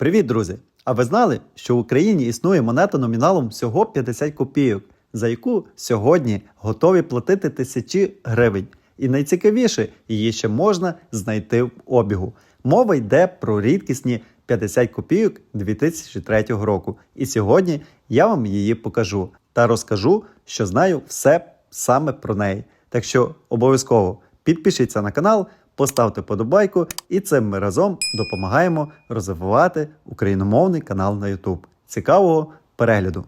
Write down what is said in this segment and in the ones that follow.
Привіт, друзі! А ви знали, що в Україні існує монета номіналом всього 50 копійок, за яку сьогодні готові платити тисячі гривень. І найцікавіше, її ще можна знайти в обігу. Мова йде про рідкісні 50 копійок 2003 року. І сьогодні я вам її покажу та розкажу, що знаю все саме про неї. Так що обов'язково підпишіться на канал, поставте подобайку, і цим ми разом допомагаємо розвивати україномовний канал на YouTube. Цікавого перегляду!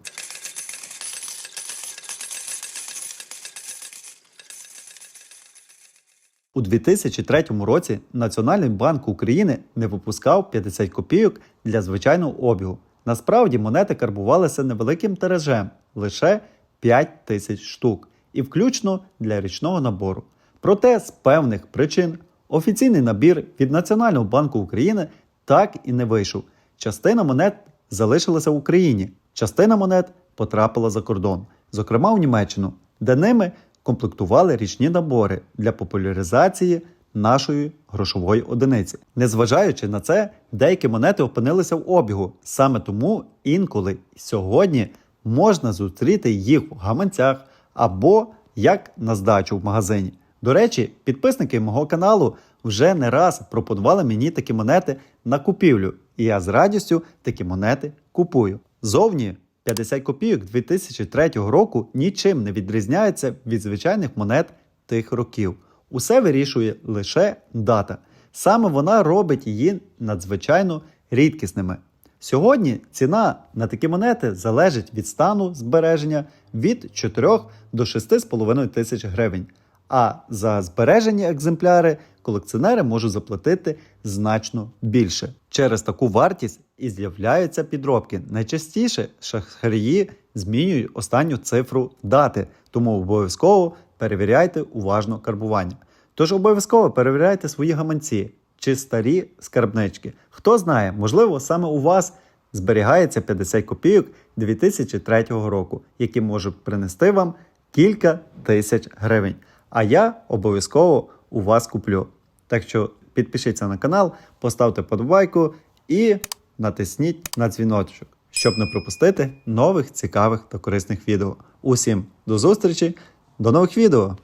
У 2003 році Національний банк України не випускав 50 копійок для звичайного обігу. Насправді монети карбувалися невеликим тиражем лише 5 тисяч штук, і включно для річного набору. Проте з певних причин офіційний набір від Національного банку України так і не вийшов. Частина монет залишилася в Україні, частина монет потрапила за кордон, зокрема в Німеччину, де ними комплектували річні набори для популяризації нашої грошової одиниці. Незважаючи на це, деякі монети опинилися в обігу. Саме тому інколи сьогодні можна зустріти їх в гаманцях або як на здачу в магазині. До речі, підписники мого каналу вже не раз пропонували мені такі монети на купівлю, і я з радістю такі монети купую. Зовні 50 копійок 2003 року нічим не відрізняється від звичайних монет тих років. Усе вирішує лише дата. Саме вона робить її надзвичайно рідкісними. Сьогодні ціна на такі монети залежить від стану збереження від 4 до 6,5 тисяч гривень. А за збережені екземпляри колекціонери можуть заплатити значно більше. Через таку вартість і з'являються підробки. Найчастіше шахрії змінюють останню цифру дати, тому обов'язково перевіряйте уважно карбування. Тож обов'язково перевіряйте свої гаманці чи старі скарбнички. Хто знає, можливо, саме у вас зберігається 50 копійок 2003 року, які можуть принести вам кілька тисяч гривень. А я обов'язково у вас куплю. Так що підпишіться на канал, поставте подобайку і натисніть на дзвіночок, щоб не пропустити нових цікавих та корисних відео. Усім до зустрічі, до нових відео!